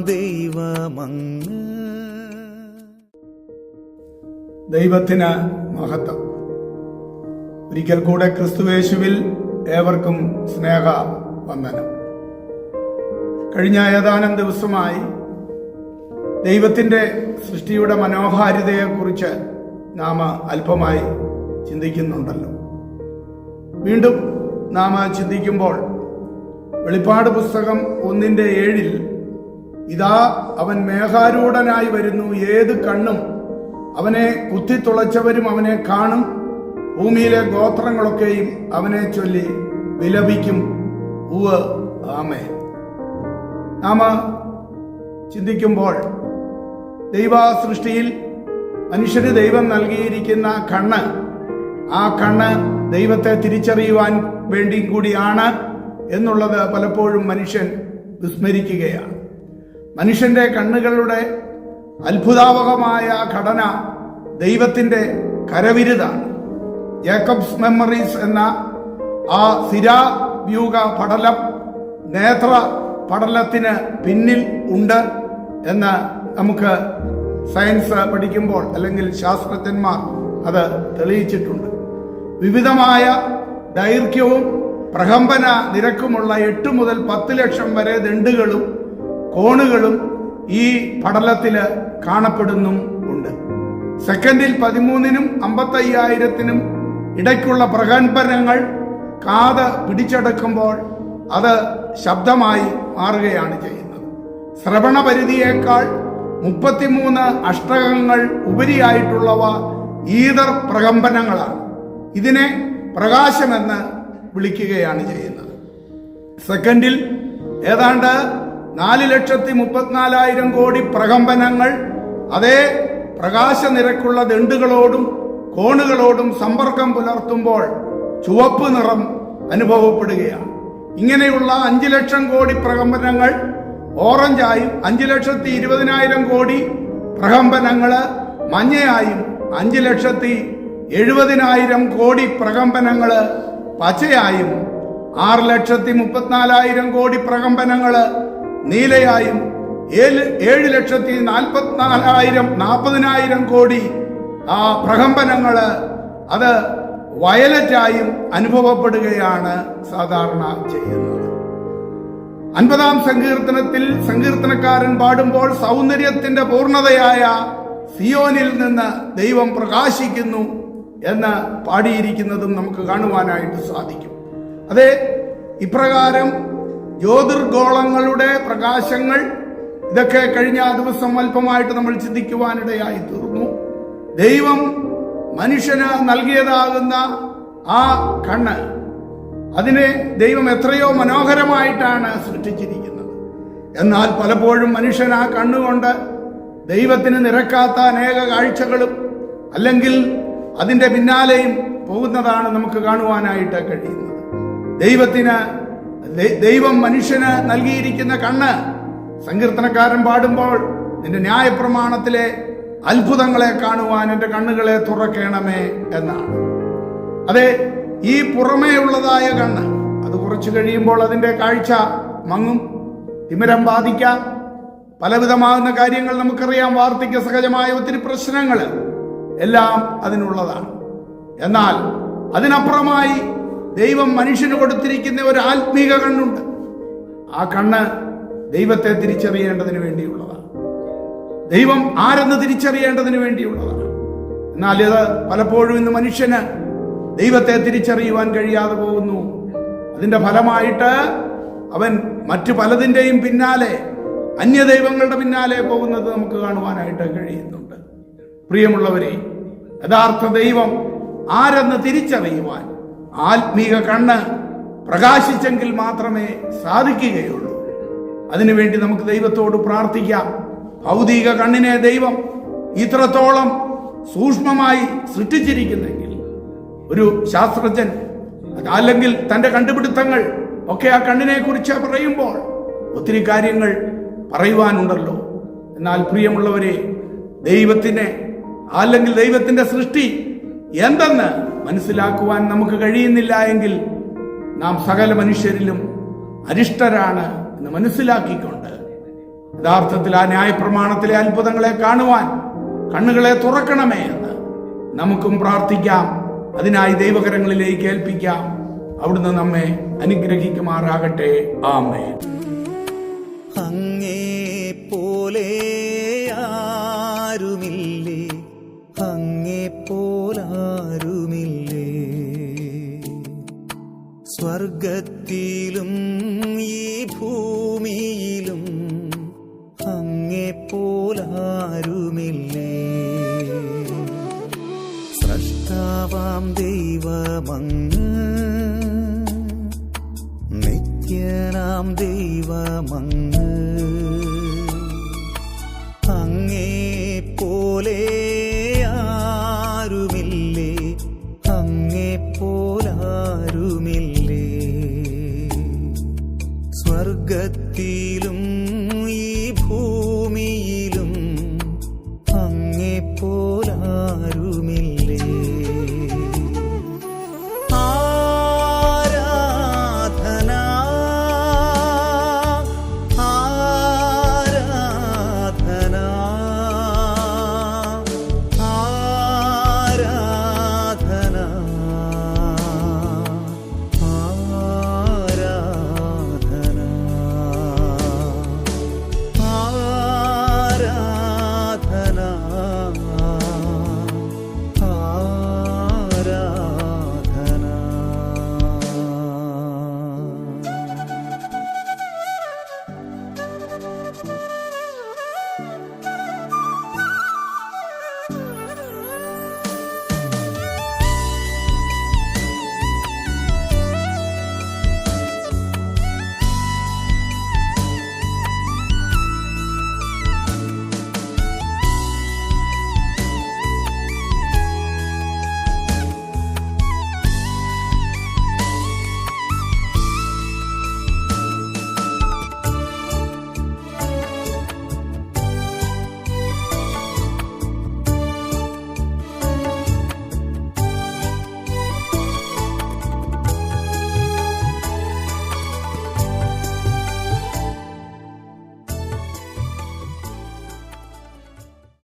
ദൈവമങ്ങ് ദൈവത്തിന് മഹത്വം. ഒരിക്കൽ കൂടെ ക്രിസ്തുവേശുവിൽ ഏവർക്കും സ്നേഹ വന്ദനം കഴിഞ്ഞ ഏതാനും ദിവസമായി ദൈവത്തിന്റെ സൃഷ്ടിയുടെ മനോഹാരിതയെക്കുറിച്ച് നാം അല്പമായി ചിന്തിക്കുന്നുണ്ടല്ലോ. വീണ്ടും നാം ചിന്തിക്കുമ്പോൾ വെളിപ്പാട് പുസ്തകം ഒന്നിന്റെ ഏഴിൽ ഇതാ അവൻ മേഘാരൂഢനായി വരുന്നു. ഏത് കണ്ണും അവനെ കുത്തിത്തുളച്ചവരും അവനെ കാണും. ഭൂമിയിലെ ഗോത്രങ്ങളൊക്കെയും അവനെ ചൊല്ലി വിലപിക്കും. ഉവ് ആമേ നാമ ചിന്തിക്കുമ്പോൾ ദൈവ സൃഷ്ടിയിൽ മനുഷ്യന് ദൈവം നൽകിയിരിക്കുന്ന കണ്ണ് ആ കണ്ണ് ദൈവത്തെ തിരിച്ചറിയുവാൻ വേണ്ടി കൂടിയാണ് എന്നുള്ളത് പലപ്പോഴും മനുഷ്യൻ വിസ്മരിക്കുകയാണ്. മനുഷ്യന്റെ കണ്ണുകളുടെ അത്ഭുതാവകമായ ഘടന ദൈവത്തിന്റെ കരവിരുതാണ്. ജേക്കബ്സ് മെമ്മറീസ് എന്ന ആ സിരാവ്യൂഹ പടലം നേത്ര പടലത്തിന് പിന്നിൽ ഉണ്ട് എന്ന് നമുക്ക് സയൻസ് പഠിക്കുമ്പോൾ അല്ലെങ്കിൽ ശാസ്ത്രജ്ഞന്മാർ അത് തെളിയിച്ചിട്ടുണ്ട്. വിവിധമായ ദൈർഘ്യവും പ്രകമ്പന നിരക്കുമുള്ള എട്ട് മുതൽ പത്ത് ലക്ഷം വരെ ദണ്ടുകളും കോണുകളും ഈ പടലത്തിൽ കാണപ്പെടുന്നും ഉണ്ട്. സെക്കൻഡിൽ പതിമൂന്നിനും അമ്പത്തയ്യായിരത്തിനും ഇടയ്ക്കുള്ള പ്രകമ്പനങ്ങൾ കാത് പിടിച്ചെടുക്കുമ്പോൾ അത് ശബ്ദമായി മാറുകയാണ് ചെയ്യുന്നത്. ശ്രവണ പരിധിയേക്കാൾ മുപ്പത്തിമൂന്ന് അഷ്ടകങ്ങൾ ഉപരിയായിട്ടുള്ളവ ഈതർ പ്രകമ്പനങ്ങളാണ്. ഇതിനെ പ്രകാശമെന്ന് വിളിക്കുകയാണ് ചെയ്യുന്നത്. സെക്കൻഡിൽ ഏതാണ്ട് നാല് ലക്ഷത്തി മുപ്പത്തിനാലായിരം കോടി പ്രകമ്പനങ്ങൾ അതേ പ്രകാശ നിരക്കുള്ള ദണ്ടുകളോടും കോണുകളോടും സമ്പർക്കം പുലർത്തുമ്പോൾ ചുവപ്പ് നിറം അനുഭവപ്പെടുകയാണ്. ഇങ്ങനെയുള്ള അഞ്ചു ലക്ഷം കോടി പ്രകമ്പനങ്ങൾ ഓറഞ്ചായും അഞ്ചു ലക്ഷത്തി ഇരുപതിനായിരം കോടി പ്രകമ്പനങ്ങൾ മഞ്ഞയായും അഞ്ചു ലക്ഷത്തി എഴുപതിനായിരം കോടി പ്രകമ്പനങ്ങൾ പച്ചയായും ആറ് ലക്ഷത്തി മുപ്പത്തിനാലായിരം കോടി പ്രകമ്പനങ്ങൾ നീലയായും ഏഴ് ഏഴ് ലക്ഷത്തി നാൽപ്പത്തിനാലായിരം നാൽപ്പതിനായിരം കോടി ആ പ്രകമ്പനങ്ങൾ അത് വയലറ്റായും അനുഭവപ്പെടുകയാണ് സാധാരണ ചെയ്യുന്നത്. അൻപതാം സങ്കീർത്തനത്തിൽ സങ്കീർത്തനക്കാരൻ പാടുമ്പോൾ സൗന്ദര്യത്തിന്റെ പൂർണതയായ സിയോനിൽ നിന്ന് ദൈവം പ്രകാശിക്കുന്നു എന്ന് പാടിയിരിക്കുന്നതും നമുക്ക് കാണുവാനായിട്ട് സാധിക്കും. അതെ ഇപ്രകാരം ജ്യോതിർഗോളങ്ങളുടെ പ്രകാശങ്ങൾ ഇതൊക്കെ കഴിഞ്ഞ ദിവസം അല്പമായിട്ട് നമ്മൾ ചിന്തിക്കുവാനിടയായി തീർന്നു ദൈവം മനുഷ്യന് നൽകിയതാകുന്ന ആ കണ്ണ് അതിനെ ദൈവം എത്രയോ മനോഹരമായിട്ടാണ് സൃഷ്ടിച്ചിരിക്കുന്നത്. എന്നാൽ പലപ്പോഴും മനുഷ്യൻ ആ കണ്ണുകൊണ്ട് ദൈവത്തിന് നിരക്കാത്ത അനേക കാഴ്ചകളും അല്ലെങ്കിൽ അതിന്റെ പിന്നാലെയും പോകുന്നതാണ് നമുക്ക് കാണുവാനായിട്ട് കഴിയുന്നത്. ദൈവത്തിന് ദൈവം മനുഷ്യന് നൽകിയിരിക്കുന്ന കണ്ണ്. സങ്കീർത്തനക്കാരൻ പാടുമ്പോൾ നിന്റെ ന്യായപ്രമാണത്തിലെ അത്ഭുതങ്ങളെ കാണുവാൻ എന്റെ കണ്ണുകളെ തുറക്കണമേ എന്നാണ്. അതെ ഈ പുറമേ ഉള്ളതായ കണ്ണ് അത് കുറച്ചു കഴിയുമ്പോൾ അതിന്റെ കാഴ്ച മങ്ങും. തിമിരം ബാധിക്കാം. പലവിധമാകുന്ന കാര്യങ്ങൾ നമുക്കറിയാം. വാർദ്ധക്യ സഹജമായ ഒത്തിരി പ്രശ്നങ്ങൾ എല്ലാം അതിനുള്ളതാണ്. എന്നാൽ അതിനപ്പുറമായി ദൈവം മനുഷ്യന് കൊടുത്തിരിക്കുന്ന ഒരു ആത്മീക കണ്ണുണ്ട്. ആ കണ്ണ് ദൈവത്തെ തിരിച്ചറിയേണ്ടതിന് വേണ്ടിയുള്ളതാണ്. ദൈവം ആരെന്ന് തിരിച്ചറിയേണ്ടതിന് വേണ്ടിയുള്ളതാണ്. എന്നാൽ ഇത് പലപ്പോഴും ഇന്ന് മനുഷ്യന് ദൈവത്തെ തിരിച്ചറിയുവാൻ കഴിയാതെ പോകുന്നു. അതിന്റെ ഫലമായിട്ട് അവൻ മറ്റു പലതിന്റെയും പിന്നാലെ അന്യ ദൈവങ്ങളുടെ പിന്നാലെ പോകുന്നത് നമുക്ക് കാണുവാനായിട്ട് കഴിയുന്നുണ്ട്. പ്രിയമുള്ളവരെ യഥാർത്ഥ ദൈവം ആരെന്ന് തിരിച്ചറിയുവാൻ ആത്മീക കണ്ണ് പ്രകാശിച്ചെങ്കിൽ മാത്രമേ സാധിക്കുകയുള്ളൂ. അതിനുവേണ്ടി നമുക്ക് ദൈവത്തോട് പ്രാർത്ഥിക്കാം. ഭൗതിക കണ്ണിനെ ദൈവം ഇത്രത്തോളം സൂക്ഷ്മമായി സൃഷ്ടിച്ചിരിക്കുന്നെങ്കിൽ ഒരു ശാസ്ത്രജ്ഞൻ അല്ലെങ്കിൽ തന്റെ കണ്ടുപിടുത്തങ്ങൾ ഒക്കെ ആ കണ്ണിനെ കുറിച്ച് പറയുമ്പോൾ ഒത്തിരി കാര്യങ്ങൾ പറയുവാനുണ്ടല്ലോ. എന്നാൽ പ്രിയമുള്ളവരെ ദൈവത്തിനെ അല്ലെങ്കിൽ ദൈവത്തിന്റെ സൃഷ്ടി എന്തെന്ന് മനസ്സിലാക്കുവാൻ നമുക്ക് കഴിയുന്നില്ല എങ്കിൽ നാം സകല മനുഷ്യരിലും അരിഷ്ടരാണ് എന്ന് മനസ്സിലാക്കിക്കൊണ്ട് യഥാർത്ഥത്തിൽ ആ ന്യായപ്രമാണത്തിലെ അത്ഭുതങ്ങളെ കാണുവാൻ കണ്ണുകളെ തുറക്കണമേ എന്ന് നമുക്കും പ്രാർത്ഥിക്കാം. അതിനായി ദൈവകരങ്ങളിലേക്ക് ഏൽപ്പിക്കാം. അവിടുന്ന് നമ്മെ അനുഗ്രഹിക്കുമാറാകട്ടെ. ആമേ അങ്ങേ പോലെ ആരുമില്ലേ. സൃഷ്ടാവാം ദൈവമങ്ങ്. നിത്യനാം ദൈവമങ്ങ്.